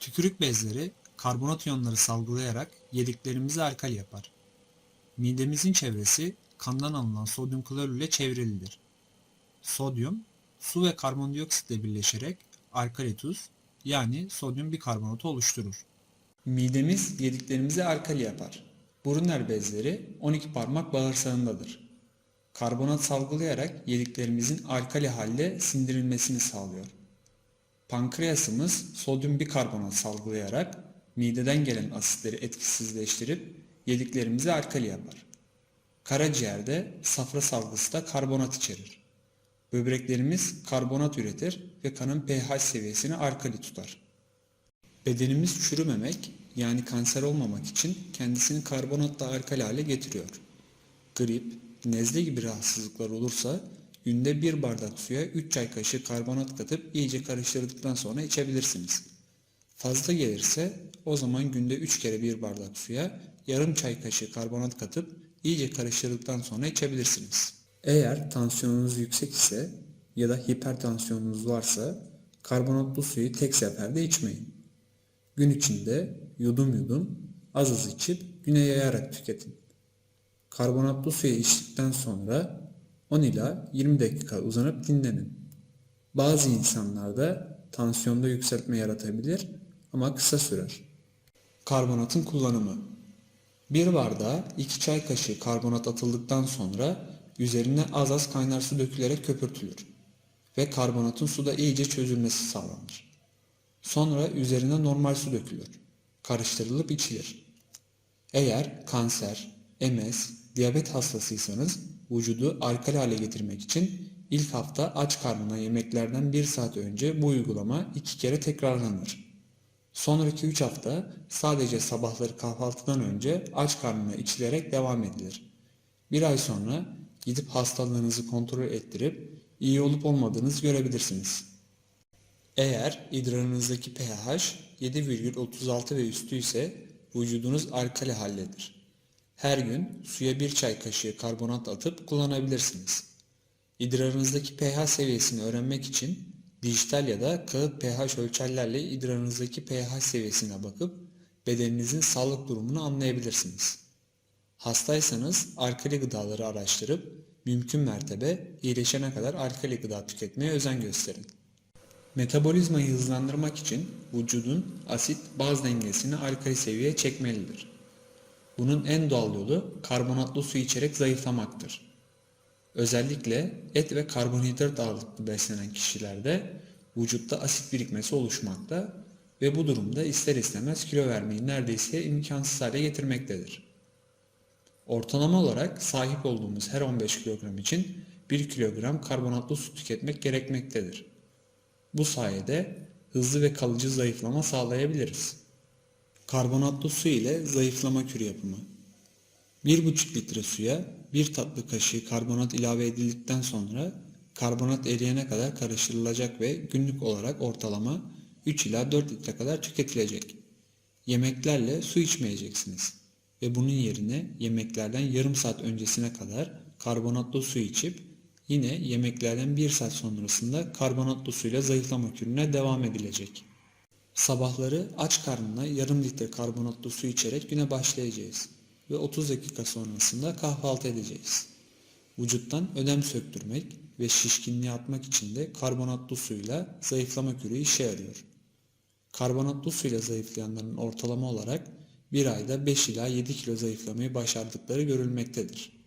Tükürük bezleri karbonat iyonları salgılayarak yediklerimizi alkali yapar. Midemizin çevresi kandan alınan sodyum klorür ile çevrilidir. Sodyum, su ve karbondioksitle birleşerek alkali tuz yani sodyum bikarbonatı oluşturur. Midemiz yediklerimizi alkali yapar. Brunner bezleri 12 parmak bağırsağındadır. Karbonat salgılayarak yediklerimizin alkali halde sindirilmesini sağlıyor. Pankreasımız sodyum bikarbonat salgılayarak mideden gelen asitleri etkisizleştirip yediklerimizi alkali yapar. Karaciğerde safra salgısı da karbonat içerir. Böbreklerimiz karbonat üretir ve kanın pH seviyesini alkali tutar. Bedenimiz çürümemek yani kanser olmamak için kendisini karbonatla alkali hale getiriyor. Grip, nezle gibi rahatsızlıklar olursa günde bir bardak suya 3 çay kaşığı karbonat katıp iyice karıştırdıktan sonra içebilirsiniz. Fazla gelirse o zaman günde 3 kere bir bardak suya yarım çay kaşığı karbonat katıp iyice karıştırdıktan sonra içebilirsiniz. Eğer tansiyonunuz yüksek ise ya da hipertansiyonunuz varsa karbonatlı suyu tek seferde içmeyin. Gün içinde yudum yudum az az içip güne yayarak tüketin. Karbonatlı suyu içtikten sonra 10 ila 20 dakika uzanıp dinlenin. Bazı insanlarda tansiyonda yükseltme yaratabilir ama kısa sürer. Karbonatın kullanımı Bir bardağa 2 çay kaşığı karbonat atıldıktan sonra üzerine az az kaynar su dökülerek köpürtülür ve karbonatın suda iyice çözülmesi sağlanır. Sonra üzerine normal su dökülür. Karıştırılıp içilir. Eğer kanser, MS, diyabet hastasıysanız vücudu alkali hale getirmek için ilk hafta aç karnına yemeklerden 1 saat önce bu uygulama 2 kere tekrarlanır. Sonraki 3 hafta sadece sabahları kahvaltıdan önce aç karnına içilerek devam edilir. Bir ay sonra gidip hastalığınızı kontrol ettirip iyi olup olmadığınızı görebilirsiniz. Eğer idrarınızdaki pH 7,36 ve üstü ise vücudunuz alkali halledir. Her gün suya bir çay kaşığı karbonat atıp kullanabilirsiniz. İdrarınızdaki pH seviyesini öğrenmek için dijital ya da kağıt pH ölçerlerle idrarınızdaki pH seviyesine bakıp bedeninizin sağlık durumunu anlayabilirsiniz. Hastaysanız alkali gıdaları araştırıp mümkün mertebe iyileşene kadar alkali gıda tüketmeye özen gösterin. Metabolizmayı hızlandırmak için vücudun asit baz dengesini alkali seviyeye çekmelidir. Bunun en doğal yolu karbonatlı su içerek zayıflamaktır. Özellikle et ve karbonhidrat ağırlıklı beslenen kişilerde vücutta asit birikmesi oluşmakta ve bu durumda ister istemez kilo vermeyi neredeyse imkansız hale getirmektedir. Ortalama olarak sahip olduğumuz her 15 kilogram için 1 kilogram karbonatlı su tüketmek gerekmektedir. Bu sayede hızlı ve kalıcı zayıflama sağlayabiliriz. Karbonatlı su ile zayıflama kürü yapımı 1,5 litre suya 1 tatlı kaşığı karbonat ilave edildikten sonra karbonat eriyene kadar karıştırılacak ve günlük olarak ortalama 3 ila 4 litre kadar tüketilecek. Yemeklerle su içmeyeceksiniz ve bunun yerine yemeklerden yarım saat öncesine kadar karbonatlı su içip yine yemeklerden 1 saat sonrasında karbonatlı suyla zayıflama kürüne devam edilecek. Sabahları aç karnına yarım litre karbonatlı su içerek güne başlayacağız ve 30 dakika sonrasında kahvaltı edeceğiz. Vücuttan ödem söktürmek ve şişkinliği atmak için de karbonatlı suyla zayıflama kürü işe yarıyor. Karbonatlı suyla zayıflayanların ortalama olarak bir ayda 5 ila 7 kilo zayıflamayı başardıkları görülmektedir.